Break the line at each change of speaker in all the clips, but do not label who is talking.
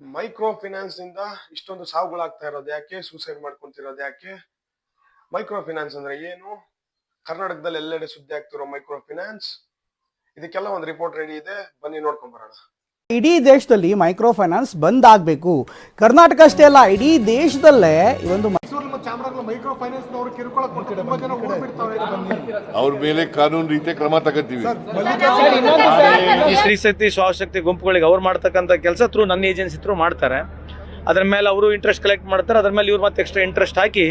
Micro finance ಇಂದ ಇಷ್ಟೊಂದು ಸಾವುಗಳಾಗ್ತಾ ಇರೋದು ಯಾಕೆ? ಸೂಸೈಡ್ ಮಾಡ್ಕೊಂತಿರೋದು ಯಾಕೆ? ಮೈಕ್ರೋ ಫಿನಾನ್ಸ್ ಅಂದ್ರೆ ಏನು? ಕರ್ನಾಟಕದಲ್ಲಿ ಎಲ್ಲೆಡೆ ಸುದ್ದಿ ಆಗ್ತಿರೋ ಮೈಕ್ರೋ ಫಿನಾನ್ಸ್ ಇದಕ್ಕೆಲ್ಲ ಒಂದು ರಿಪೋರ್ಟ್ ರೆಡಿ ಇದೆ. ಬನ್ನಿ ನೋಡ್ಕೊಂಡ್ ಬರೋಣ.
ಇಡೀ ದೇಶದಲ್ಲಿ ಮೈಕ್ರೋ ಫೈನಾನ್ಸ್ ಬಂದ್ ಆಗ್ಬೇಕು. ಕರ್ನಾಟಕ ಅಷ್ಟೇ ಅಲ್ಲ, ಇಡೀ ದೇಶದಲ್ಲೇ ಈ ಒಂದು
ಮೈಸೂರು ಮೈಕ್ರೋ ಫೈನಾನ್ಸ್ ನವರು ಕಿರುಕುಳ ಕೊಟ್ಟು ತುಂಬಾ ಜನ ಹೋಗ್ಬಿಡ್ತಾರೆ
ಅವ್ರ ಮೇಲೆ ಕಾನೂನು ರೀತಿಯ ಕ್ರಮ ತಗೋತೀವಿ.
ಈ ಸ್ತ್ರೀ ಶಕ್ತಿ ಸ್ವಶಕ್ತಿ ಗುಂಪುಗಳಿಗೆ ಅವ್ರು ಮಾಡ್ತಕ್ಕಂಥ ಕೆಲಸ ತ್ರೂ ನನ್ನ ಏಜೆನ್ಸಿ ತ್ರೂ ಮಾಡ್ತಾರೆ. ಅದ್ರ ಮೇಲೆ ಅವರು ಇಂಟ್ರೆಸ್ಟ್ ಕಲೆಕ್ಟ್ ಮಾಡ್ತಾರೆ. ಅದ್ರ ಮೇಲೆ ಇವ್ರು ಮತ್ತೆ ಎಕ್ಸ್ಟ್ರಾ ಇಂಟ್ರೆಸ್ಟ್ ಹಾಕಿ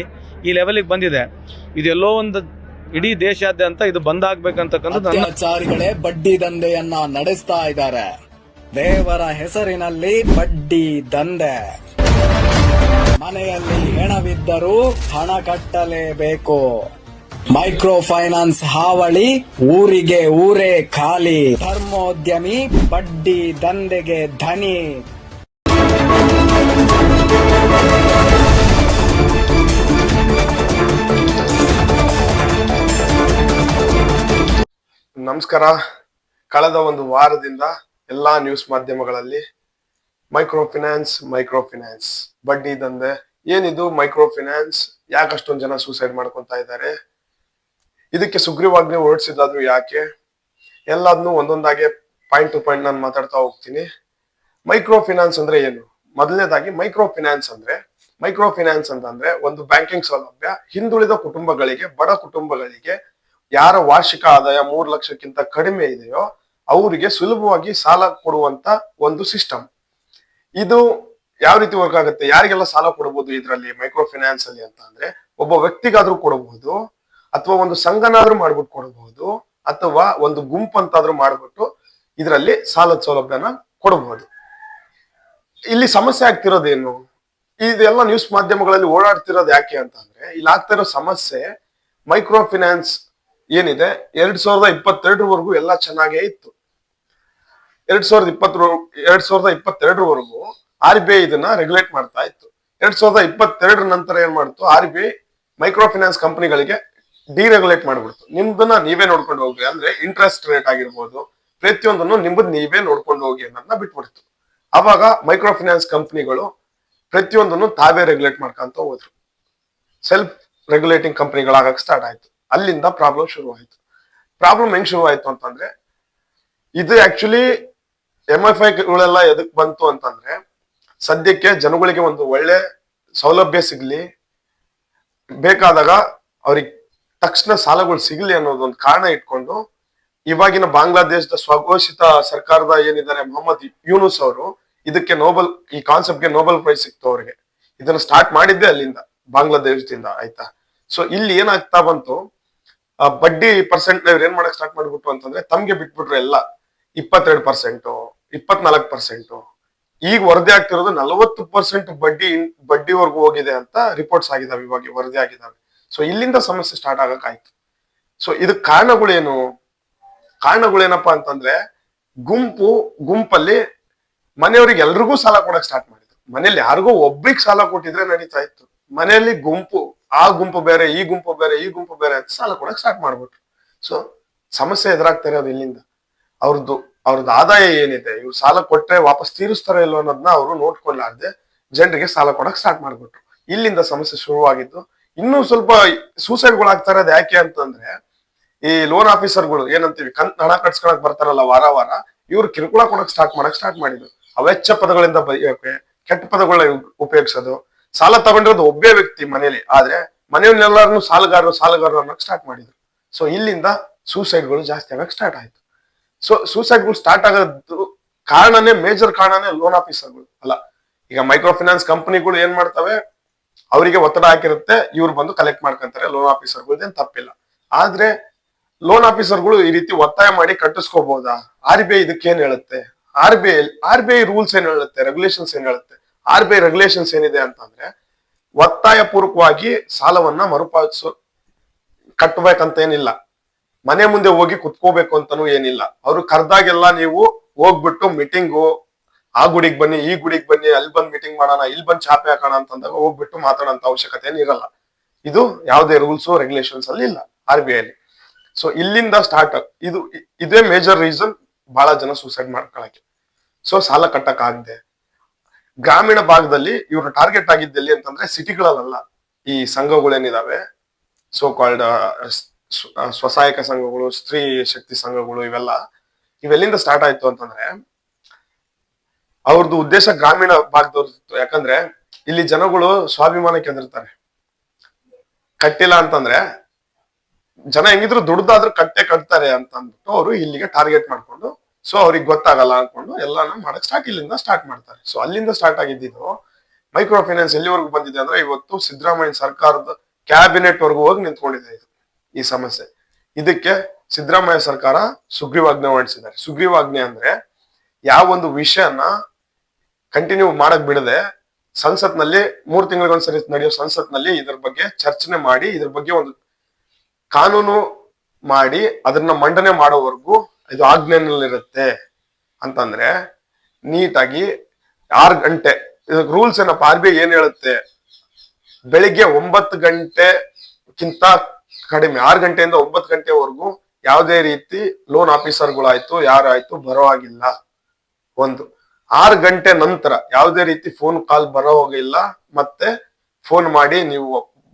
ಈ ಲೆವೆಲಿಗೆ ಬಂದಿದೆ. ಇದೆಲ್ಲೋ ಒಂದು ಇಡೀ ದೇಶಾದ್ಯಂತ ಇದು ಬಂದ್ ಆಗ್ಬೇಕಂತಕ್ಕಂಥದ್ದು
ಅತ್ಯಾಚಾರಿಗಳೇ ಬಡ್ಡಿ ದಂಧೆಯನ್ನ ನಡೆಸ್ತಾ ಇದ್ದಾರೆ. ದೇವರ ಹೆಸರಿನಲ್ಲಿ ಬಡ್ಡಿ ದಂಧೆ. ಮನೆಯಲ್ಲಿ ಹೆಣವಿದ್ದರೂ ಹಣ ಕಟ್ಟಲೇಬೇಕು. ಮೈಕ್ರೋ ಫೈನಾನ್ಸ್ ಹಾವಳಿ, ಊರಿಗೆ ಊರೇ ಖಾಲಿ. ಧರ್ಮೋದ್ಯಮಿ, ಬಡ್ಡಿ ದಂಧೆಗೆ ಧನಿ.
ನಮಸ್ಕಾರ. ಕಳೆದ ಒಂದು ವಾರದಿಂದ ಎಲ್ಲಾ ನ್ಯೂಸ್ ಮಾಧ್ಯಮಗಳಲ್ಲಿ ಮೈಕ್ರೋ ಫಿನಾನ್ಸ್ ಮೈಕ್ರೋ ಫಿನಾನ್ಸ್ ಬಡ್ಡಿ ದಂಧೆ. ಏನಿದು? ಮೈಕ್ರೋ ಫಿನಾನ್ಸ್ ಯಾಕಷ್ಟೊಂದು ಜನ ಸೂಸೈಡ್ ಮಾಡ್ಕೊತಾ ಇದ್ದಾರೆ? ಇದಕ್ಕೆ ಸುಗ್ರೀವಾಜ್ಞೆ ಹೊರಡಿಸಿದಾದ್ರು ಯಾಕೆ? ಎಲ್ಲದನ್ನೂ ಒಂದೊಂದಾಗೆ ಪಾಯಿಂಟ್ ಟು ಪಾಯಿಂಟ್ ನಾನು ಮಾತಾಡ್ತಾ ಹೋಗ್ತೀನಿ. ಮೈಕ್ರೋ ಫಿನಾನ್ಸ್ ಅಂದ್ರೆ ಏನು? ಮೊದಲನೇದಾಗಿ ಮೈಕ್ರೋ ಫಿನಾನ್ಸ್ ಅಂದ್ರೆ ಮೈಕ್ರೋ ಫಿನಾನ್ಸ್ ಅಂತಂದ್ರೆ ಒಂದು ಬ್ಯಾಂಕಿಂಗ್ ಸೌಲಭ್ಯ ಹಿಂದುಳಿದ ಕುಟುಂಬಗಳಿಗೆ, ಬಡ ಕುಟುಂಬಗಳಿಗೆ ಯಾರ ವಾರ್ಷಿಕ ಆದಾಯ ಮೂರು ಲಕ್ಷಕ್ಕಿಂತ ಕಡಿಮೆ ಇದೆಯೋ, ಅವರಿಗೆ ಸುಲಭವಾಗಿ ಸಾಲ ಕೊಡುವಂತ ಒಂದು ಸಿಸ್ಟಮ್ ಇದು ಯಾವ ರೀತಿ ವರ್ಕ್ ಆಗುತ್ತೆ? ಯಾರಿಗೆಲ್ಲ ಸಾಲ ಕೊಡಬಹುದು ಇದರಲ್ಲಿ ಮೈಕ್ರೋ ಫೈನಾನ್ಸ್ ಅಲ್ಲಿ ಅಂತ ಅಂದ್ರೆ ಒಬ್ಬ ವ್ಯಕ್ತಿಗಾದ್ರೂ ಕೊಡಬಹುದು ಅಥವಾ ಒಂದು ಸಂಘನಾದ್ರೂ ಮಾಡ್ಬಿಟ್ಟು ಕೊಡಬಹುದು ಅಥವಾ ಒಂದು ಗುಂಪು ಅಂತಾದ್ರೂ ಮಾಡ್ಬಿಟ್ಟು ಇದರಲ್ಲಿ ಸಾಲದ ಸೌಲಭ್ಯನ ಕೊಡಬಹುದು ಇಲ್ಲಿ ಸಮಸ್ಯೆ ಆಗ್ತಿರೋದೇನು? ಇದೆಲ್ಲ ನ್ಯೂಸ್ ಮಾಧ್ಯಮಗಳಲ್ಲಿ ಓಡಾಡ್ತಿರೋದು ಯಾಕೆ ಅಂತಂದ್ರೆ ಇಲ್ಲಿ ಆಗ್ತಾ ಇರೋ ಸಮಸ್ಯೆ ಮೈಕ್ರೋ ಫಿನಾನ್ಸ್ ಏನಿದೆ? ಎರಡ್ ಸಾವಿರದ ಇಪ್ಪತ್ತೆರಡರವರೆಗೂ ಎಲ್ಲ ಚೆನ್ನಾಗೇ ಇತ್ತು. ಎರಡ್ ಸಾವಿರದ ಇಪ್ಪತ್ತರ, ಎರಡ್ ಸಾವಿರದ ಇಪ್ಪತ್ತೆರಡರವರೆಗೂ ಆರ್ ಬಿ ಐ ಇದನ್ನ ರೆಗ್ಯುಲೇಟ್ ಮಾಡ್ತಾ ಇತ್ತು. ಎರಡ್ ಸಾವಿರದ ಇಪ್ಪತ್ತೆರಡರ ನಂತರ ಏನ್ ಮಾಡ್ತು? R B I micro finance ಕಂಪನಿಗಳಿಗೆ ಡಿರೆಗ್ಯುಲೇಟ್ ಮಾಡ್ಬಿಡ್ತು. ನಿಮ್ದನ್ನ ನೀವೇ ನೋಡ್ಕೊಂಡು ಹೋಗ್ರಿ. ಅಂದ್ರೆ ಇಂಟ್ರೆಸ್ಟ್ ರೇಟ್ ಆಗಿರ್ಬೋದು, ಪ್ರತಿಯೊಂದನ್ನು ನಿಮ್ಮದ್ ನೀವೇ ನೋಡ್ಕೊಂಡು ಹೋಗಿ ಅನ್ನೋದನ್ನ ಬಿಟ್ಬಿಡ್ತು. ಅವಾಗ ಮೈಕ್ರೋ ಫೈನಾನ್ಸ್ ಕಂಪನಿಗಳು ಪ್ರತಿಯೊಂದನ್ನು ತಾವೇ ರೆಗ್ಯುಲೇಟ್ ಮಾಡ್ಕೊಂತ ಹೋದ್ರು. ಸೆಲ್ಫ್ ರೆಗ್ಯುಲೇಟಿಂಗ್ ಕಂಪನಿಗಳಾಗಕ್ಕೆ ಸ್ಟಾರ್ಟ್ ಆಯ್ತು. ಅಲ್ಲಿಂದ ಪ್ರಾಬ್ಲಮ್ ಶುರು ಪ್ರಾಬ್ಲಮ್ ಹೆಂಗ್ ಶುರು ಅಂತಂದ್ರೆ, ಇದು ಆಕ್ಚುಲಿ ಎಂ ಎಫ್ ಐಗಳೆಲ್ಲ ಎದಕ್ ಬಂತು ಅಂತಂದ್ರೆ ಸದ್ಯಕ್ಕೆ ಜನಗಳಿಗೆ ಒಂದು ಒಳ್ಳೆ ಸೌಲಭ್ಯ ಸಿಗ್ಲಿ, ಬೇಕಾದಾಗ ಅವ್ರಿಗೆ ತಕ್ಷಣ ಸಾಲಗಳು ಸಿಗ್ಲಿ ಅನ್ನೋದೊಂದು ಕಾರಣ ಇಟ್ಕೊಂಡು ಇವಾಗಿನ ಬಾಂಗ್ಲಾದೇಶದ ಸ್ವಘೋಷಿತ ಸರ್ಕಾರದ ಏನಿದ್ದಾರೆ, ಮೊಹಮ್ಮದ್ ಯೂನುಸ್ ಅವರು ಇದಕ್ಕೆ ನೋಬೆಲ್ ಈ ಕಾನ್ಸೆಪ್ಟ್ಗೆ ನೋಬೆಲ್ ಪ್ರೈಸ್ ಸಿಕ್ತು ಅವ್ರಿಗೆ. ಇದನ್ನ ಸ್ಟಾರ್ಟ್ ಮಾಡಿದ್ದೆ ಅಲ್ಲಿಂದ, ಬಾಂಗ್ಲಾದೇಶದಿಂದ, ಆಯ್ತಾ? ಸೊ ಇಲ್ಲಿ ಏನಾಗ್ತಾ ಬಂತು ಬಡ್ಡಿ ಪರ್ಸೆಂಟ್ ಇವ್ರು ಏನ್ ಮಾಡಕ್ ಸ್ಟಾರ್ಟ್ ಮಾಡ್ಬಿಟ್ಟು ಅಂತಂದ್ರೆ ತಮ್ಗೆ ಬಿಟ್ಬಿಟ್ರು ಎಲ್ಲ, ಇಪ್ಪತ್ತೆರಡು ಪರ್ಸೆಂಟು ಇಪ್ಪತ್ನಾಲ್ಕು ಪರ್ಸೆಂಟು ಈಗ ವರದಿ ಆಗ್ತಿರೋದು ನಲವತ್ತು ಪರ್ಸೆಂಟ್ ಬಡ್ಡಿ ಬಡ್ಡಿವರೆಗೂ ಹೋಗಿದೆ ಅಂತ ರಿಪೋರ್ಟ್ಸ್ ಆಗಿದಾವೆ, ಇವಾಗ ವರದಿ ಆಗಿದಾವೆ. ಸೊ ಇಲ್ಲಿಂದ ಸಮಸ್ಯೆ ಸ್ಟಾರ್ಟ್ ಆಗಕ್ಕಾಯ್ತು. ಸೊ ಇದಕ್ ಕಾರಣಗಳೇನು? ಕಾರಣಗಳೇನಪ್ಪ ಅಂತಂದ್ರೆ, ಗುಂಪು, ಗುಂಪಲ್ಲಿ ಮನೆಯವ್ರಿಗೆ ಎಲ್ರಿಗೂ ಸಾಲ ಕೊಡಕ್ ಸ್ಟಾರ್ಟ್ ಮಾಡಿದ್ರು. ಮನೆಯಲ್ಲಿ ಯಾರಿಗೂ ಒಬ್ರಿಗೆ ಸಾಲ ಕೊಟ್ಟಿದ್ರೆ ನಡೀತಾ ಇತ್ತು. ಮನೆಯಲ್ಲಿ ಗುಂಪು, ಆ ಗುಂಪು ಬೇರೆ, ಈ ಗುಂಪು ಬೇರೆ, ಈ ಗುಂಪು ಬೇರೆ ಅಂತ ಸಾಲ ಕೊಡಕ್ ಸ್ಟಾರ್ಟ್ ಮಾಡ್ಬಿಟ್ರು. ಸೊ ಸಮಸ್ಯೆ ಎದುರಾಗ್ತಾ ಇರೋದು ಇಲ್ಲಿಂದ. ಅವ್ರದ್ದು ಅವ್ರದ್ದು ಆದಾಯ ಏನಿದೆ, ಇವ್ರು ಸಾಲ ಕೊಟ್ರೆ ವಾಪಸ್ ತೀರಿಸ್ತಾರೆ ಇಲ್ಲೋ ಅನ್ನೋದನ್ನ ಅವರು ನೋಡ್ಕೊಳ್ಳಾರ್ದೆ ಜನರಿಗೆ ಸಾಲ ಕೊಡಕ್ ಸ್ಟಾರ್ಟ್ ಮಾಡ್ಬಿಟ್ರು. ಇಲ್ಲಿಂದ ಸಮಸ್ಯೆ ಶುರುವಾಗಿದ್ದು. ಇನ್ನೂ ಸ್ವಲ್ಪ ಸೂಸೈಡ್ಗಳು ಆಗ್ತಾ ಇರೋದು ಯಾಕೆ ಅಂತಂದ್ರೆ, ಈ ಲೋನ್ ಆಫೀಸರ್ಗಳು ಏನಂತೀವಿ, ಕಂತ್ ಹಣ ಕಟ್ಸ್ಕೊಳಕ್ ಬರ್ತಾರಲ್ಲ ವಾರ ವಾರ, ಇವ್ರು ಕಿರುಕುಳ ಕೊಡಕ್ ಸ್ಟಾರ್ಟ್ ಮಾಡಕ್ ಸ್ಟಾರ್ಟ್ ಮಾಡಿದ್ರು ಅವೆಚ್ಚ ಪದಗಳಿಂದ ಬರೆಯೋಕೆ ಕೆಟ್ಟ ಪದಗಳನ್ನ ಉಪಯೋಗಿಸೋದು. ಸಾಲ ತಗೊಂಡಿರೋದು ಒಬ್ಬೇ ವ್ಯಕ್ತಿ ಮನೇಲಿ, ಆದ್ರೆ ಮನೆಯವನ್ನೆಲ್ಲರನ್ನು ಸಾಲಗಾರರು ಸಾಲಗಾರರು ಅನ್ನೋಕೆ ಸ್ಟಾರ್ಟ್ ಮಾಡಿದ್ರು. ಸೊ ಇಲ್ಲಿಂದ ಸೂಸೈಡ್ಗಳು ಜಾಸ್ತಿ ಆಗಕ್ ಸ್ಟಾರ್ಟ್ ಆಯ್ತು. ಸೊ ಸೂಸೈಡ್ಗಳು ಸ್ಟಾರ್ಟ್ ಆಗೋದು ಕಾರಣನೇ ಮೇಜರ್ ಕಾರಣನೇ ಲೋನ್ ಆಫೀಸರ್ಗಳು ಅಲ್ಲ, ಈಗ ಮೈಕ್ರೋ ಫೈನಾನ್ಸ್ ಕಂಪನಿಗಳು ಏನ್ ಮಾಡ್ತವೆ? ಅವರಿಗೆ ಒತ್ತಡ ಹಾಕಿರುತ್ತೆ, ಇವ್ರು ಬಂದು ಕಲೆಕ್ಟ್ ಮಾಡ್ಕೊಂತಾರೆ ಲೋನ್ ಆಫೀಸರ್ಗಳದೇನ್ ತಪ್ಪಿಲ್ಲ. ಆದ್ರೆ ಲೋನ್ ಆಫೀಸರ್ಗಳು ಈ ರೀತಿ ಒತ್ತಾಯ ಮಾಡಿ ಕಟ್ಟಿಸ್ಕೋಬಹುದಾ ಆರ್ ಬಿ ಐ ಇದಕ್ಕೆ ಏನ್ ಹೇಳುತ್ತೆ? R B I R B I rules ಏನ್ ಹೇಳುತ್ತೆ? ರೆಗ್ಯುಲೇಷನ್ಸ್ ಏನ್ ಹೇಳುತ್ತೆ? ಆರ್ ಬಿ ಐ ರೆಗ್ಯುಲೇಷನ್ಸ್ ಏನಿದೆ ಅಂತಂದ್ರೆ ಒತ್ತಾಯ ಪೂರ್ವಕವಾಗಿ ಸಾಲವನ್ನ ಮರುಪಾವತಿಸೋ ಕಟ್ಟಬೇಕಂತ ಏನಿಲ್ಲ ಮನೆ ಮುಂದೆ ಹೋಗಿ ಕುತ್ಕೋಬೇಕು ಅಂತಾನು ಏನಿಲ್ಲ. ಅವ್ರು ಕರ್ದಾಗೆಲ್ಲ ನೀವು ಹೋಗ್ಬಿಟ್ಟು ಮೀಟಿಂಗು ಆ ಗುಡಿಗೆ ಬನ್ನಿ, ಈ ಗುಡಿಗೆ ಬನ್ನಿ, ಅಲ್ಲಿ ಬಂದ್ ಮೀಟಿಂಗ್ ಮಾಡೋಣ, ಇಲ್ಲಿ ಬಂದ್ ಚಾಪೆ ಹಾಕೋಣ ಅಂತಂದಾಗ ಹೋಗ್ಬಿಟ್ಟು ಮಾತಾಡೋಂತ ಅವಶ್ಯಕತೆ ಏನಿರಲ್ಲ ಇದು ಯಾವುದೇ ರೂಲ್ಸ್ ರೆಗ್ಯುಲೇಷನ್ಸ್ ಅಲ್ಲಿ ಇಲ್ಲ ಆರ್ ಬಿ ಐಲಿ ಸೊ ಇಲ್ಲಿಂದ ಸ್ಟಾರ್ಟ್ ಇದು ಇದೇ ಮೇಜರ್ ರೀಸನ್ ಬಹಳ ಜನ ಸೂಸೈಡ್ ಮಾಡ್ಕೊಳಕ್ಕೆ. ಸೊ ಸಾಲ ಕಟ್ಟಕ್ ಆಗದೆ. ಗ್ರಾಮೀಣ ಭಾಗದಲ್ಲಿ ಇವರು ಟಾರ್ಗೆಟ್ ಆಗಿದ್ದಲ್ಲಿ ಅಂತಂದ್ರೆ ಸಿಟಿಗಳಲ್ಲ ಈ ಸಂಘಗಳೇನಿದಾವೆ ಸೋ ಕಾಲ್ಡ್ ಸ್ವಸಹಾಯಕ ಸಂಘಗಳು, ಸ್ತ್ರೀ ಶಕ್ತಿ ಸಂಘಗಳು ಇವೆಲ್ಲ ಇವೆಲ್ಲಿಂದ ಸ್ಟಾರ್ಟ್ ಆಯ್ತು ಅಂತಂದ್ರೆ ಅವ್ರದ್ದು ಉದ್ದೇಶ ಗ್ರಾಮೀಣ ಭಾಗದವ್ರದ್ದು. ಯಾಕಂದ್ರೆ ಇಲ್ಲಿ ಜನಗಳು ಸ್ವಾಭಿಮಾನ ಕೆದಿರ್ತಾರೆ ಕಟ್ಟಿಲ್ಲ ಅಂತಂದ್ರೆ ಜನ ಹೆಂಗಿದ್ರು ದುಡ್ದಾದ್ರೂ ಕಟ್ಟೆ ಕಟ್ತಾರೆ ಅಂತ ಅಂದ್ಬಿಟ್ಟು ಅವರು ಇಲ್ಲಿಗೆ ಟಾರ್ಗೆಟ್ ಮಾಡ್ಕೊಂಡು ಸೊ ಅವ್ರಿಗೆ ಗೊತ್ತಾಗಲ್ಲ ಅನ್ಕೊಂಡು ಎಲ್ಲಾನು ಮಾಡಕ್ ಸ್ಟಾರ್ಟ್ ಇಲ್ಲಿಂದ ಸ್ಟಾರ್ಟ್ ಮಾಡ್ತಾರೆ. ಸೊ ಅಲ್ಲಿಂದ ಸ್ಟಾರ್ಟ್ ಆಗಿದ್ದು ಮೈಕ್ರೋ ಫೈನಾನ್ಸ್ ಎಲ್ಲಿವರೆಗೂ ಬಂದಿದೆ ಅಂದ್ರೆ ಇವತ್ತು ಸಿದ್ದರಾಮಯ್ಯ ಸರ್ಕಾರದ ಕ್ಯಾಬಿನೆಟ್ ವರ್ಗು ಹೋಗಿ ನಿಂತ್ಕೊಂಡಿದೆ ಇದು. ಈ ಸಮಸ್ಯೆ. ಇದಕ್ಕೆ ಸಿದ್ದರಾಮಯ್ಯ ಸರ್ಕಾರ ಸುಗ್ರೀವಾಜ್ಞೆ ಹೊರಡಿಸಿದ್ದಾರೆ. ಸುಗ್ರೀವಾಜ್ಞೆ ಅಂದ್ರೆ ಯಾವ ಒಂದು ವಿಷಯನ ಕಂಟಿನ್ಯೂ ಮಾಡಕ್ ಬಿಡದೆ ಸಂಸತ್ನಲ್ಲಿ ಮೂರು ತಿಂಗಳಿಗೊಂದ್ಸರಿ ನಡೆಯೋ ಸಂಸತ್ನಲ್ಲಿ ಇದ್ರ ಬಗ್ಗೆ ಚರ್ಚನೆ ಮಾಡಿ, ಇದ್ರ ಬಗ್ಗೆ ಒಂದು ಕಾನೂನು ಮಾಡಿ, ಅದನ್ನ ಮಂಡನೆ ಮಾಡೋವರೆಗೂ ಇದು ಆಜ್ಞೆನಲ್ಲಿರುತ್ತೆ ಅಂತಂದ್ರೆ ನೀಟಾಗಿ ಆರು ಗಂಟೆ ರೂಲ್ಸ್ ಏನಪ್ಪ, ಆರ್ ಬಿ ಐ ಏನ್ ಹೇಳುತ್ತೆ? ಬೆಳಿಗ್ಗೆ ಒಂಬತ್ತು ಗಂಟೆಕ್ಕಿಂತ ಕಡಿಮೆ ಆರು ಗಂಟೆಯಿಂದ ಒಂಬತ್ತು ಗಂಟೆವರೆಗೂ ಯಾವುದೇ ರೀತಿ ಲೋನ್ ಆಫೀಸರ್ಗಳಾಯ್ತು ಯಾರಾಯ್ತು ಬರೋ ಹಾಗಿಲ್ಲ ಒಂದು. ಆರು ಗಂಟೆ ನಂತರ ಯಾವುದೇ ರೀತಿ ಫೋನ್ ಕಾಲ್ ಬರೋ ಹೋಗಿಲ್ಲ ಮತ್ತೆ ಫೋನ್ ಮಾಡಿ ನೀವು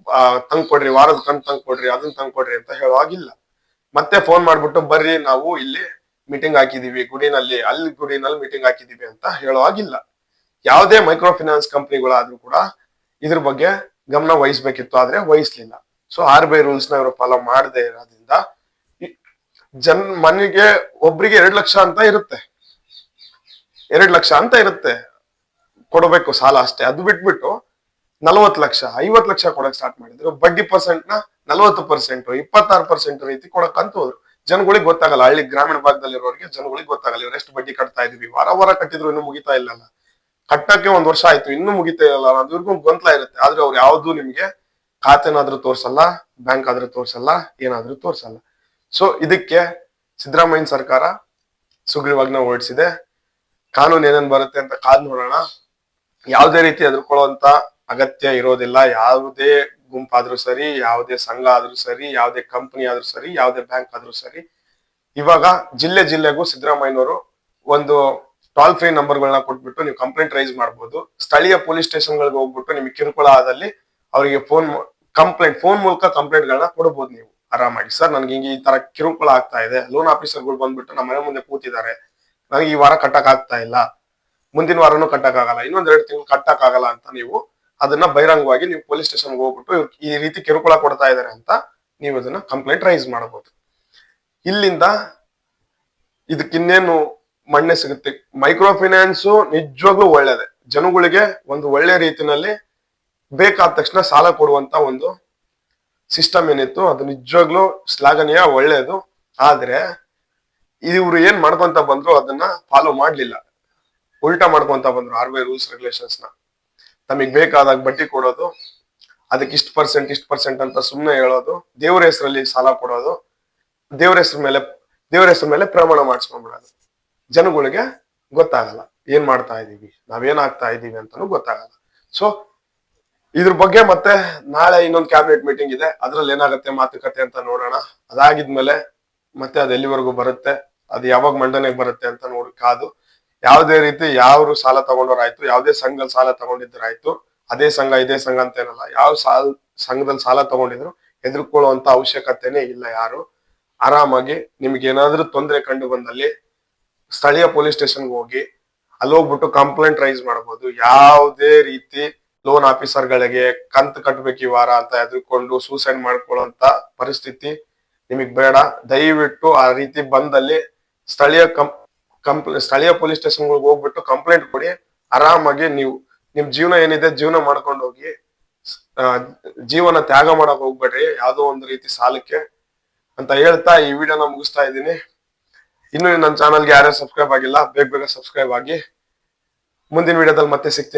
ತಂಗ್ ತಂದ್ಕೊಡ್ರಿ ವಾರದ ಕಂತು ತಂದ್ಕೊಡ್ರಿ ಅದನ್ನ ತಂದ್ಕೊಡ್ರಿ ಅಂತ ಹೇಳೋ ಹಾಗಿಲ್ಲ ಮತ್ತೆ ಫೋನ್ ಮಾಡ್ಬಿಟ್ಟು ಬರ್ರಿ, ನಾವು ಇಲ್ಲಿ ಮೀಟಿಂಗ್ ಹಾಕಿದೀವಿ, ಗುಡಿನಲ್ಲಿ, ಅಲ್ಲಿ ಗುಡಿನಲ್ಲಿ ಮೀಟಿಂಗ್ ಹಾಕಿದೀವಿ ಅಂತ ಹೇಳೋ ಹಾಗಿಲ್ಲ ಯಾವುದೇ ಮೈಕ್ರೋ ಫಿನಾನ್ಸ್ ಕಂಪ್ನಿಗಳಾದ್ರೂ ಕೂಡ ಇದ್ರ ಬಗ್ಗೆ ಗಮನ ವಹಿಸ್ಬೇಕಿತ್ತು, ಆದ್ರೆ ವಹಿಸ್ಲಿಲ್ಲ. ಸೊ ಆರ್ ಬಿ ಐ ರೂಲ್ಸ್ನ ಇವರು ಫಾಲೋ ಮಾಡದೆ ಇರೋದ್ರಿಂದ ಜನ್ ಮನೆಗೆ ಒಬ್ರಿಗೆ ಎರಡ್ ಲಕ್ಷ ಅಂತ ಇರುತ್ತೆ. ಎರಡ್ ಲಕ್ಷ ಅಂತ ಇರುತ್ತೆ. ಕೊಡಬೇಕು ಸಾಲ ಅಷ್ಟೇ. ಅದು ಬಿಟ್ಬಿಟ್ಟು ನಲವತ್ತು ಲಕ್ಷ, ಐವತ್ತು ಲಕ್ಷ ಕೊಡಕ್ ಸ್ಟಾರ್ಟ್ ಮಾಡಿದ್ರು. ಬಡ್ಡಿ ಪರ್ಸೆಂಟ್ನ ನಲವತ್ತು ಪರ್ಸೆಂಟ್ ಇಪ್ಪತ್ತಾರು ಪರ್ಸೆಂಟ್ ರೀತಿ ಕೊಡಕ್ ಅಂತ ಹೋದ್ರು. ಜನಗಳಿಗೆ ಗೊತ್ತಾಗಲ್ಲ, ಹಳ್ಳಿ ಗ್ರಾಮೀಣ ಭಾಗದಲ್ಲಿರೋರಿಗೆ ಜನಗಳಿಗೆ ಗೊತ್ತಾಗಲ್ಲ, ಇವ್ರು ಎಷ್ಟು ಬಡ್ಡಿ ಕಟ್ತಾ ಇದೀವಿ ವಾರ ವಾರ ಕಟ್ಟಿದ್ರು, ಇನ್ನೂ ಮುಗಿತಾ ಇಲ್ಲಲ್ಲ. ಕಟ್ಟಕ್ಕೆ ಒಂದ್ ವರ್ಷ ಆಯ್ತು, ಇನ್ನೂ ಮುಗಿತಾ ಇಲ್ಲ ಅದ್ರಿಗೂ ಗೊಂದಲ ಇರುತ್ತೆ. ಆದ್ರೆ ಅವ್ರು ಯಾವ್ದು ನಿಮ್ಗೆ ಖಾತೆನಾದ್ರೂ ತೋರ್ಸಲ್ಲ ಬ್ಯಾಂಕ್ ಆದ್ರೂ ತೋರ್ಸಲ್ಲ, ಏನಾದ್ರೂ ತೋರ್ಸಲ್ಲ. ಸೊ ಇದಕ್ಕೆ ಸಿದ್ದರಾಮಯ್ಯ ಸರ್ಕಾರ ಸುಗ್ರೀವಾಜ್ಞೆ ಹೊರಡಿಸಿದೆ. ಕಾನೂನು ಏನೇನ್ ಬರುತ್ತೆ ಅಂತ ಕಾದ್ ನೋಡೋಣ. ಯಾವುದೇ ರೀತಿ ಎದುರ್ಕೊಳ್ಳುವಂತ ಅಗತ್ಯ ಇರೋದಿಲ್ಲ. ಯಾವುದೇ ಗುಂಪಾದ್ರೂ ಸರಿ, ಯಾವುದೇ ಸಂಘ ಆದ್ರೂ ಸರಿ, ಯಾವುದೇ ಕಂಪನಿ ಆದ್ರೂ ಸರಿ, ಯಾವುದೇ ಬ್ಯಾಂಕ್ ಆದ್ರೂ ಸರಿ, ಇವಾಗ ಜಿಲ್ಲೆ ಜಿಲ್ಲೆಗೂ ಸಿದ್ದರಾಮಯ್ಯನವರು ಒಂದು ಟೋಲ್ ಫ್ರೀ ನಂಬರ್ಗಳನ್ನ ಕೊಟ್ಬಿಟ್ಟು ನೀವು ಕಂಪ್ಲೇಂಟ್ ರೈಸ್ ಮಾಡ್ಬೋದು. ಸ್ಥಳೀಯ ಪೊಲೀಸ್ ಸ್ಟೇಷನ್ಗಳಿಗೆ ಹೋಗ್ಬಿಟ್ಟು ನಿಮಗೆ ಕಿರುಕುಳ ಆದಲ್ಲಿ ಅವರಿಗೆ ಫೋನ್ ಕಂಪ್ಲೇಂಟ್ ಫೋನ್ ಮೂಲಕ ಕಂಪ್ಲೇಂಟ್ ಗಳನ್ನ ಕೊಡಬಹುದು ನೀವು. ಆರಾಮಾಗಿ. ಸರ್ ನನ್ಗೆ ಹಿಂಗೆ ಈ ತರ ಕಿರುಕುಳ ಆಗ್ತಾ ಇದೆ. ಲೋನ್ ಆಫೀಸರ್ಗಳು ಬಂದ್ಬಿಟ್ಟು ನಮ್ಮ ಮನೆ ಮುಂದೆ ಕೂತಿದ್ದಾರೆ. ನನಗೆ ಈ ವಾರ ಕಟ್ಟಕ್ ಆಗ್ತಾ ಇಲ್ಲ. ಮುಂದಿನ ವಾರನೂ ಕಟ್ಟಕ್ ಆಗಲ್ಲ. ಇನ್ನೊಂದ್ ಎರಡು ತಿಂಗಳು ಕಟ್ಟಕ್ ಆಗಲ್ಲ ಅಂತ ನೀವು ಅದನ್ನ ಬಹಿರಂಗವಾಗಿ ನೀವು ಪೊಲೀಸ್ ಸ್ಟೇಷನ್ಗೆ ಹೋಗ್ಬಿಟ್ಟು ಈ ರೀತಿ ಕಿರುಕುಳ ಕೊಡ್ತಾ ಇದ್ದಾರೆ ಅಂತ ನೀವು ಅದನ್ನ ಕಂಪ್ಲೇಂಟ್ ರೈಸ್ ಮಾಡಬಹುದು ಇಲ್ಲಿಂದ ಇದಕ್ಕಿನ್ನೇನು ಮಣ್ಣೆ ಸಿಗುತ್ತೆ? ಮೈಕ್ರೋ ಫೈನಾನ್ಸ್ ನಿಜವಾಗ್ಲೂ ಒಳ್ಳೇದೆ. ಜನಗಳಿಗೆ ಒಂದು ಒಳ್ಳೆ ರೀತಿನಲ್ಲಿ ಬೇಕಾದ ತಕ್ಷಣ ಸಾಲ ಕೊಡುವಂತ ಒಂದು ಸಿಸ್ಟಮ್ ಏನಿತ್ತು, ಅದು ನಿಜವಾಗ್ಲೂ ಶ್ಲಾಘನೀಯ, ಒಳ್ಳೆಯದು. ಆದ್ರೆ ಇವರು ಏನ್ ಮಾಡ್ಕೊಂತ ಬಂದ್ರು ಅದನ್ನ ಫಾಲೋ ಮಾಡ್ಲಿಲ್ಲ. ಉಲ್ಟಾ ಮಾಡ್ಕೊಂತ ಬಂದ್ರು ಆರ್ ಬಿ ಐ ರೂಲ್ಸ್ ರೆಗ್ಯುಲೇಷನ್ಸ್ನ. ತಮಗ್ ಬೇಕಾದಾಗ ಬಡ್ಡಿ ಕೊಡೋದು, ಅದಕ್ಕೆ ಇಷ್ಟು ಪರ್ಸೆಂಟ್ ಇಷ್ಟು ಪರ್ಸೆಂಟ್ ಅಂತ ಸುಮ್ಮನೆ ಹೇಳೋದು, ದೇವ್ರ ಹೆಸರಲ್ಲಿ ಸಾಲ ಕೊಡೋದು, ದೇವ್ರ ಹೆಸರು ಮೇಲೆ, ದೇವ್ರ ಹೆಸರ ಮೇಲೆ ಪ್ರಮಾಣ ಮಾಡಿಸ್ಕೊಂಡ್ಬಿಡೋದು. ಜನಗಳಿಗೆ ಗೊತ್ತಾಗಲ್ಲ, ಏನ್ ಮಾಡ್ತಾ ಇದೀವಿ ನಾವೇನಾಗ್ತಾ ಇದೀವಿ ಅಂತಾನು ಗೊತ್ತಾಗಲ್ಲ. ಸೊ ಇದ್ರ ಬಗ್ಗೆ ಮತ್ತೆ ನಾಳೆ ಇನ್ನೊಂದು ಕ್ಯಾಬಿನೆಟ್ ಮೀಟಿಂಗ್ ಇದೆ. ಅದ್ರಲ್ಲಿ ಏನಾಗುತ್ತೆ ಮಾತುಕತೆ ಅಂತ ನೋಡೋಣ. ಅದಾಗಿದ್ಮೇಲೆ ಮತ್ತೆ ಅದು ಎಲ್ಲಿವರೆಗೂ ಬರುತ್ತೆ? ಅದು ಯಾವಾಗ ಮಂಡನೆಗೆ ಬರುತ್ತೆ ಅಂತ ನೋಡಿ ಕಾದು. ಯಾವುದೇ ರೀತಿ ಯಾರು ಸಾಲ ತಗೊಂಡವ್ರಾಯ್ತು, ಯಾವುದೇ ಸಂಘದಲ್ಲಿ ಸಾಲ ತಗೊಂಡಿದ್ರಾಯ್ತು ಅದೇ ಸಂಘ, ಇದೇ ಸಂಘ ಅಂತ ಏನಲ್ಲ ಯಾವ ಸಾಲ, ಸಂಘದಲ್ಲಿ ಸಾಲ ತಗೊಂಡಿದ್ರು ಹೆದರ್ಕೊಳ್ಳುವಂತ ಅವಶ್ಯಕತೆನೇ ಇಲ್ಲ ಯಾರು. ಆರಾಮಾಗಿ ನಿಮ್ಗೆ ಏನಾದ್ರೂ ತೊಂದರೆ ಕಂಡು ಬಂದಲ್ಲಿ ಸ್ಥಳೀಯ ಪೊಲೀಸ್ ಸ್ಟೇಷನ್ಗೆ ಹೋಗಿ ಅಲ್ಲಿ ಹೋಗ್ಬಿಟ್ಟು ಕಂಪ್ಲೇಂಟ್ ರೈಸ್ ಮಾಡಬಹುದು ಯಾವುದೇ ರೀತಿ ಲೋನ್ ಆಫೀಸರ್ಗಳಿಗೆ ಕಂತು ಕಟ್ಬೇಕು ಈ ವಾರ ಅಂತ ಹೆದರ್ಕೊಂಡು ಸೂಸೈಡ್ ಮಾಡ್ಕೊಳ್ಳುವಂತ ಪರಿಸ್ಥಿತಿ ನಿಮಗ್ ಬೇಡ. ದಯವಿಟ್ಟು ಆ ರೀತಿ ಬಂದಲ್ಲಿ ಸ್ಥಳೀಯ ಕಂಪ್ಲ ಸ್ಥಳೀಯ ಪೊಲೀಸ್ ಸ್ಟೇಷನ್ಗಳಿಗೆ ಹೋಗ್ಬಿಟ್ಟು ಕಂಪ್ಲೇಂಟ್ ಕೊಡಿ. ಆರಾಮಾಗಿ ನೀವು, ನಿಮ್ ಜೀವನ ಏನಿದೆ ಜೀವನ ಮಾಡ್ಕೊಂಡು ಹೋಗಿ. ಜೀವನ ತ್ಯಾಗ ಮಾಡಕ್ ಹೋಗ್ಬೇಡ್ರಿ. ಯಾವ್ದೋ ಒಂದು ರೀತಿ ಸಾಲಕ್ಕೆ ಅಂತ ಹೇಳ್ತಾ ಈ ವಿಡಿಯೋನ ಮುಗಿಸ್ತಾ ಇದ್ದೀನಿ. ಇನ್ನು ನನ್ನ ಚಾನಲ್ಗೆ ಯಾರ್ಯಾರು ಸಬ್ಸ್ಕ್ರೈಬ್ ಆಗಿಲ್ಲ, ಬೇಗ ಬೇಗ ಸಬ್ಸ್ಕ್ರೈಬ್ ಆಗಿ. ಮುಂದಿನ ವಿಡಿಯೋದಲ್ಲಿ ಮತ್ತೆ ಸಿಗ್ತೀನಿ.